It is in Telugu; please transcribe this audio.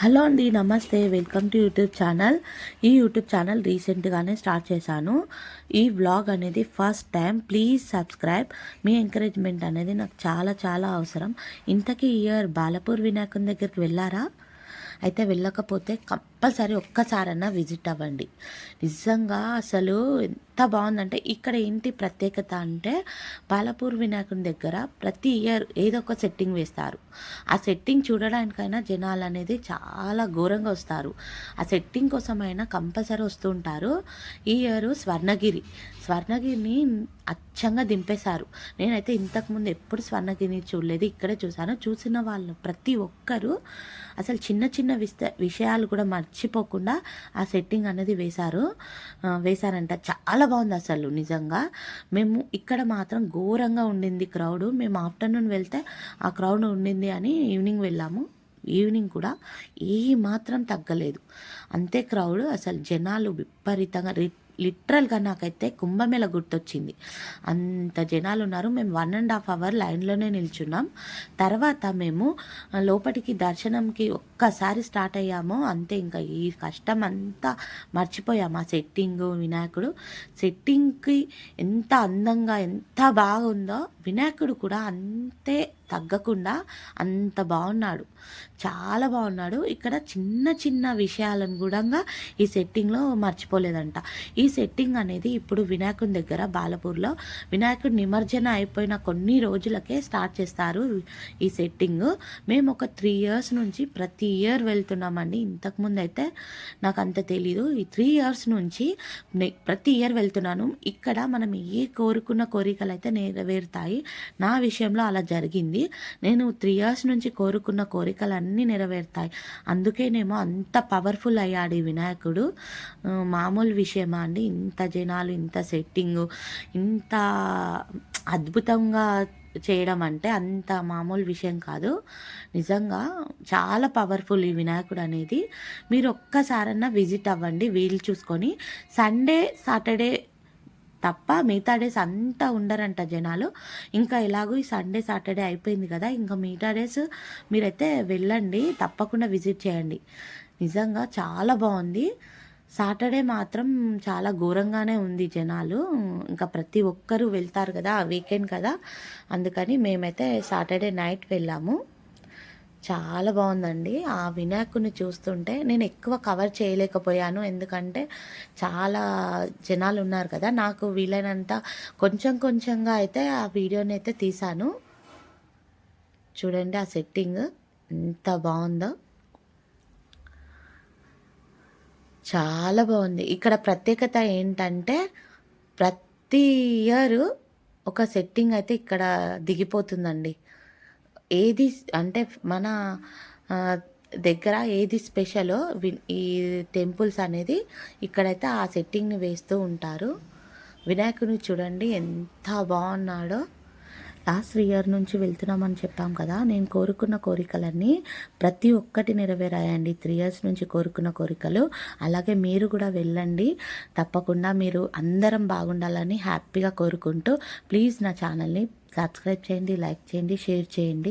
హలో అండి namaste. Welcome to YouTube channel. ఈ యూట్యూబ్ ఛానల్ రీసెంట్గానే స్టార్ట్ చేశాను. ఈ వ్లాగ్ అనేది first time. Please subscribe. Me encouragement అనేది నాకు చాలా చాలా అవసరం. ఇంతకీ ఇయర్ బాలపూర్ వినాయకుని దగ్గరికి వెళ్ళారా? అయితే వెళ్ళకపోతే కంపల్సరీ ఒక్కసారన్నా విజిట్ అవ్వండి. నిజంగా అసలు ఎంత బాగుందంటే ఇక్కడ ఏంటి ప్రత్యేకత అంటే బాలపూర్ వినాయకుని దగ్గర ప్రతి ఇయర్ ఏదో ఒక సెట్టింగ్ వేస్తారు. ఆ సెట్టింగ్ చూడడానికైనా జనాలు అనేది చాలా ఘోరంగా వస్తారు. ఆ సెట్టింగ్ కోసమైనా కంపల్సరీ వస్తుంటారు ఈ ఇయర్ స్వర్ణగిరి. స్వర్ణగిరిని అచ్చంగా దింపేశారు. నేనైతే ఇంతకుముందు ఎప్పుడు స్వర్ణగిరిని చూడలేదు. ఇక్కడే చూశాను. చూసిన వాళ్ళు ప్రతి ఒక్కరూ అసలు చిన్న చిన్న విస్త విషయాలు కూడా మర్చిపోకుండా ఆ సెట్టింగ్ అనేది వేశారు. వేశారంట. చాలా బాగుంది అసలు నిజంగా. మేము ఇక్కడ మాత్రం ఘోరంగా ఉండింది క్రౌడ్. మేము ఆఫ్టర్నూన్ వెళ్తే ఆ క్రౌడ్ ఉండింది అని ఈవినింగ్ వెళ్ళాము. ఈవినింగ్ కూడా ఏ మాత్రం తగ్గలేదు. అంతే క్రౌడ్. అసలు జనాలు విపరీతంగా లిటరల్గా నాకైతే కుంభమేళ గుర్తొచ్చింది. అంత జనాలు ఉన్నారు మేము వన్ అండ్ హాఫ్ అవర్ లైన్లోనే నిల్చున్నాం. తర్వాత మేము లోపలికి దర్శనంకి ఒక్కసారి స్టార్ట్ అయ్యామో అంతే ఇంకా ఈ కష్టం అంతా మర్చిపోయాము ఆ సెట్టింగ్ వినాయకుడు. సెట్టింగ్కి ఎంత అందంగా ఎంత బాగుందో వినాయకుడు కూడా అంతే తగ్గకుండా అంత బాగున్నాడు. చాలా బాగున్నాడు. ఇక్కడ చిన్న చిన్న విషయాలను కూడా ఈ సెట్టింగ్లో మర్చిపోలేదంట. ఈ సెట్టింగ్ అనేది ఇప్పుడు వినాయకుని దగ్గర బాలపూర్లో వినాయకుడు నిమజ్జన అయిపోయిన కొన్ని రోజులకే స్టార్ట్ చేస్తారు ఈ సెట్టింగ్. మేము ఒక త్రీ ఇయర్స్ నుంచి ప్రతి ఇయర్ వెళ్తున్నామండి. ఇంతకుముందు అయితే నాకు అంత తెలీదు. ఈ త్రీ ఇయర్స్ నుంచి ప్రతి ఇయర్ వెళ్తున్నాను. ఇక్కడ మనం ఏ కోరుకున్న కోరికలు అయితే నెరవేరుతాయి నా విషయంలో అలా జరిగింది. నేను త్రీ ఇయర్స్ నుంచి కోరుకున్న కోరికలన్నీ నెరవేరుతాయి. అందుకేనేమో అంత పవర్ఫుల్ అయ్యాడు ఈ వినాయకుడు. మామూలు విషయమా అండి? ఇంత జనాలు ఇంత సెట్టింగు ఇంత అద్భుతంగా చేయడం అంటే అంత మామూలు విషయం కాదు. నిజంగా చాలా పవర్ఫుల్ ఈ వినాయకుడు అనేది. మీరు ఒక్కసారన్నా విజిట్ అవ్వండి వీలు చూసుకొని. సండే సాటర్డే తప్ప మిగతా డేస్ అంతా ఉండరంట జనాలు. ఇంకా ఎలాగో ఈ సండే సాటర్డే అయిపోయింది కదా ఇంకా మిగతా డేస్ మీరైతే వెళ్ళండి తప్పకుండా విజిట్ చేయండి. నిజంగా చాలా బాగుంది. సాటర్డే మాత్రం చాలా ఘోరంగానే ఉంది జనాలు. ఇంకా ప్రతి ఒక్కరూ వెళ్తారు కదా వీకెండ్ కదా. అందుకని మేమైతే సాటర్డే నైట్ వెళ్ళాము. చాలా బాగుందండి. ఆ వినాయకుని చూస్తుంటే నేను ఎక్కువ కవర్ చేయలేకపోయాను. ఎందుకంటే చాలా జనాలు ఉన్నారు కదా నాకు వీలైనంత కొంచెం కొంచెంగా అయితే ఆ వీడియోని అయితే తీశాను. చూడండి ఆ సెట్టింగ్ ఎంత బాగుందో. చాలా బాగుంది. ఇక్కడ ప్రత్యేకత ఏంటంటే ప్రతి ఇయర్ ఒక సెట్టింగ్ అయితే ఇక్కడ దిగిపోతుందండి. ఏది అంటే మన దగ్గర ఏది స్పెషలో ఈ టెంపుల్స్ అనేది ఇక్కడైతే ఆ సెట్టింగ్ని వేస్తూ ఉంటారు. వినాయకుని చూడండి ఎంత బాగున్నాడో. లాస్ట్ ఇయర్ నుంచి వెళ్తున్నామని చెప్పాం కదా నేను కోరుకున్న కోరికలన్నీ ప్రతి ఒక్కటి నెరవేరాయండి. త్రీ ఇయర్స్ నుంచి కోరుకున్న కోరికలు. అలాగే మీరు కూడా వెళ్ళండి. తప్పకుండా మీరు అందరం బాగుండాలని హ్యాపీగా కోరుకుంటూ ప్లీజ్ నా ఛానల్ని సబ్స్క్రైబ్ చేయండి లైక్ చేయండి షేర్ చేయండి.